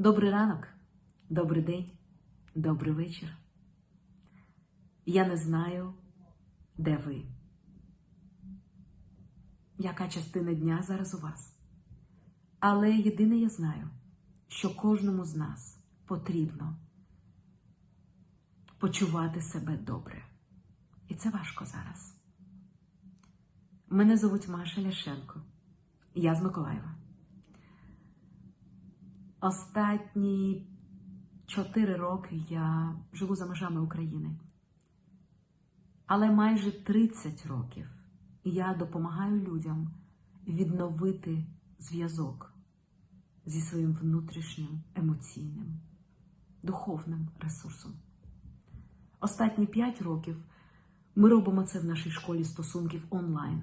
Добрий ранок, добрий день, добрий вечір. Я не знаю, де ви. Яка частина дня зараз у вас? Але єдине я знаю, що кожному з нас потрібно почувати себе добре. І це важко зараз. Мене звуть Маша Ляшенко. Я з Миколаєва. Останні чотири роки я живу за межами України. Але майже 30 років я допомагаю людям відновити зв'язок зі своїм внутрішнім емоційним, духовним ресурсом. Останні 5 років ми робимо це в нашій школі стосунків онлайн.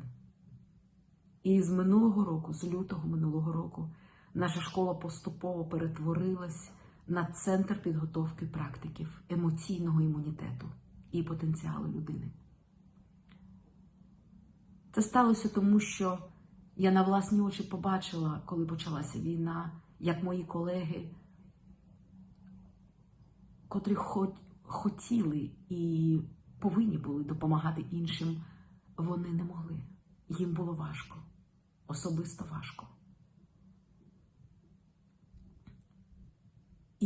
І з минулого року, з лютого минулого року, наша школа поступово перетворилась на центр підготовки практиків емоційного імунітету і потенціалу людини. Це сталося тому, що я на власні очі побачила, коли почалася війна, як мої колеги, котрі хотіли і повинні були допомагати іншим, вони не могли. Їм було важко, особисто важко.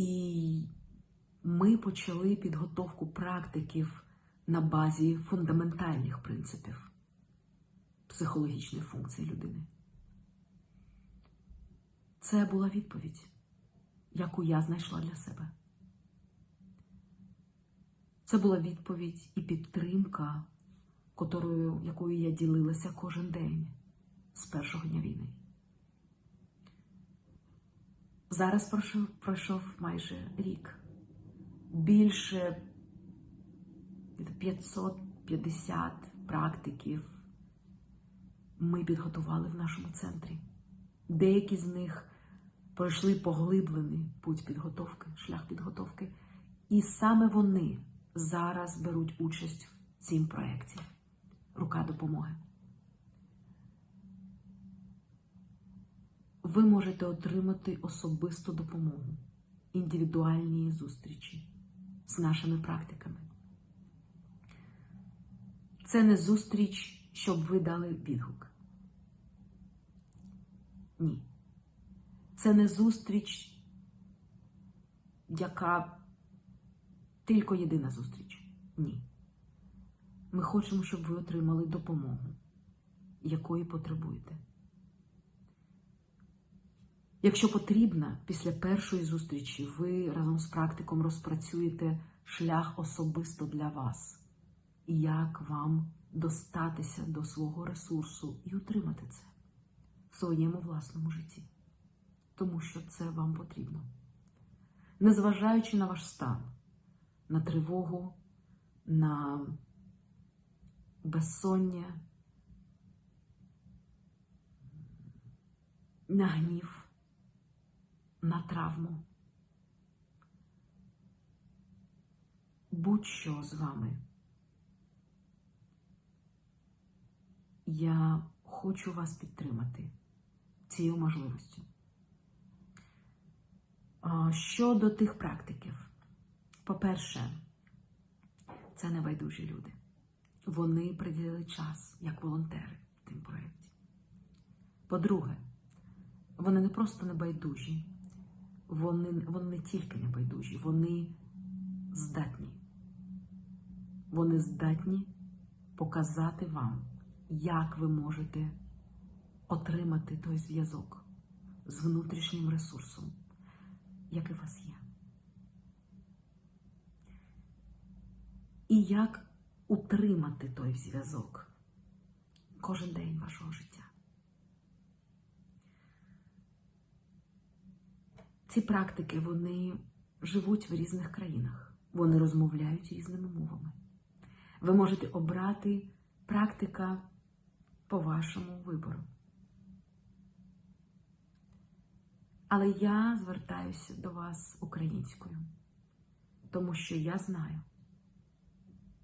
І ми почали підготовку практиків на базі фундаментальних принципів психологічної функції людини. Це була відповідь, яку я знайшла для себе. Це була відповідь і підтримка, якою я ділилася кожен день з першого дня війни. Зараз пройшов, пройшов майже рік. Більше 550 практиків ми підготували в нашому центрі. Деякі з них пройшли поглиблений путь підготовки, шлях підготовки, і саме вони зараз беруть участь в цім проєкті Рука допомоги. Ви можете отримати особисту допомогу, індивідуальні зустрічі з нашими практиками. Це не зустріч, щоб ви дали відгук. Ні. Це не зустріч, яка тільки єдина зустріч. Ні. Ми хочемо, щоб ви отримали допомогу, якої потребуєте. Якщо потрібно, після першої зустрічі ви разом з практиком розпрацюєте шлях особисто для вас, і як вам достатися до свого ресурсу і утримати це в своєму власному житті, тому що це вам потрібно. Незважаючи на ваш стан, на тривогу, на безсоння, на гнів на травму. Будь-що з вами. Я хочу вас підтримати цією можливістю. Щодо тих практиків, по-перше, це небайдужі люди. Вони приділили час як волонтери в тим проєкті. По-друге, вони не просто небайдужі, вони, вони не тільки не байдужі, вони здатні. Вони здатні показати вам, як ви можете отримати той зв'язок з внутрішнім ресурсом, який у вас є. І як утримати той зв'язок кожен день вашого життя. Ці практики вони живуть в різних країнах, вони розмовляють різними мовами. Ви можете обрати практика по вашому вибору. Але я звертаюся до вас українською, тому що я знаю,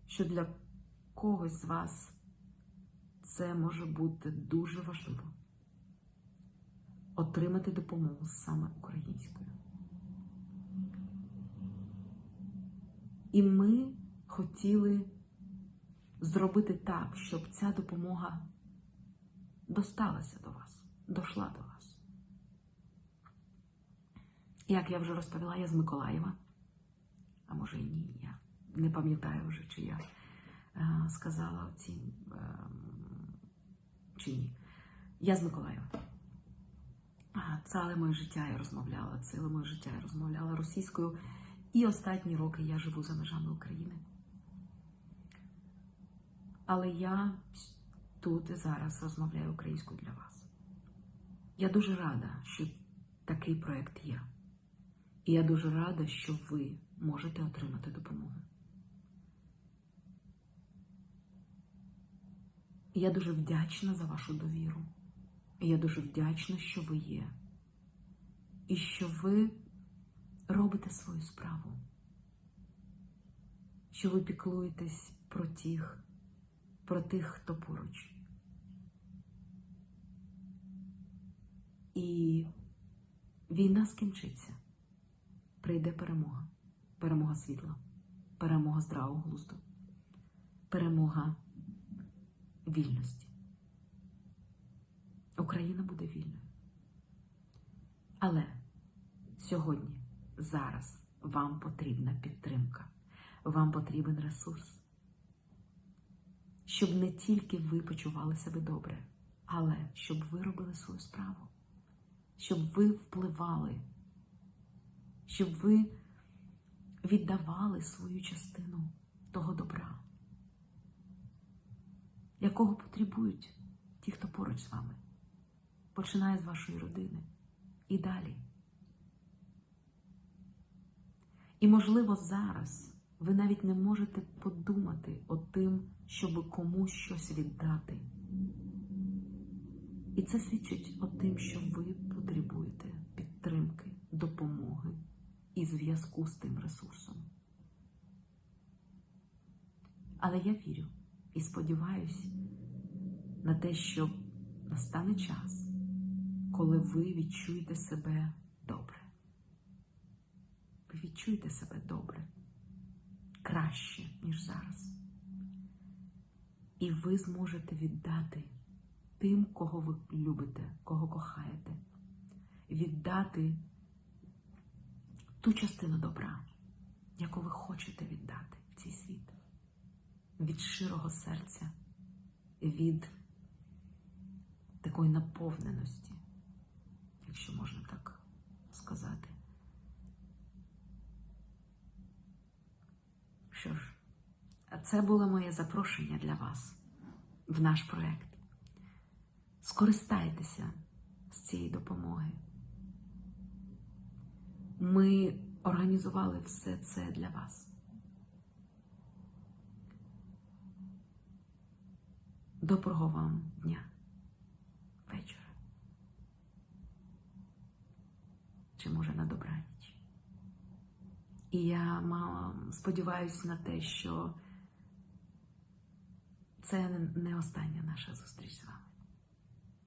що для когось з вас це може бути дуже важливо отримати допомогу саме українською. І ми хотіли зробити так, щоб ця допомога досталася до вас, дошла до вас. Як я вже розповіла, я з Миколаєва, а може і ні, я не пам'ятаю вже, чи я е, сказала ці, ем, чи ні. Я з Миколаєва. Ціле моє життя я розмовляла, ціле моє життя я розмовляла російською. І останні роки я живу за межами України. Але я тут і зараз розмовляю українською для вас. Я дуже рада, що такий проєкт є. І я дуже рада, що ви можете отримати допомогу. І Я дуже вдячна за вашу довіру. І я дуже вдячна, що ви є. І що ви робите свою справу. Що ви піклуєтесь про тих, про тих, хто поруч. І війна скінчиться. Прийде перемога. Перемога світла, перемога здравого глузду, перемога вільності. Україна буде вільною. Але сьогодні, зараз вам потрібна підтримка, вам потрібен ресурс, щоб не тільки ви почували себе добре, але щоб ви робили свою справу, щоб ви впливали, щоб ви віддавали свою частину того добра, якого потребують ті, хто поруч з вами, починає з вашої родини і далі. І, можливо, зараз ви навіть не можете подумати о тим, щоб комусь щось віддати. І це свідчить о тим, що ви потребуєте підтримки, допомоги і зв'язку з тим ресурсом. Але я вірю і сподіваюся на те, що настане час, коли ви відчуєте себе добре. Ви відчуєте себе добре, краще, ніж зараз. І ви зможете віддати тим, кого ви любите, кого кохаєте, віддати ту частину добра, яку ви хочете віддати в цей світ, від щирого серця, від такої наповненості, якщо можна так сказати. Що ж, це було моє запрошення для вас в наш проєкт. Скористайтеся з цієї допомоги. Ми організували все це для вас. Доброго вам дня, Чи може на добраніч. І я сподіваюся на те, що це не остання наша зустріч з вами.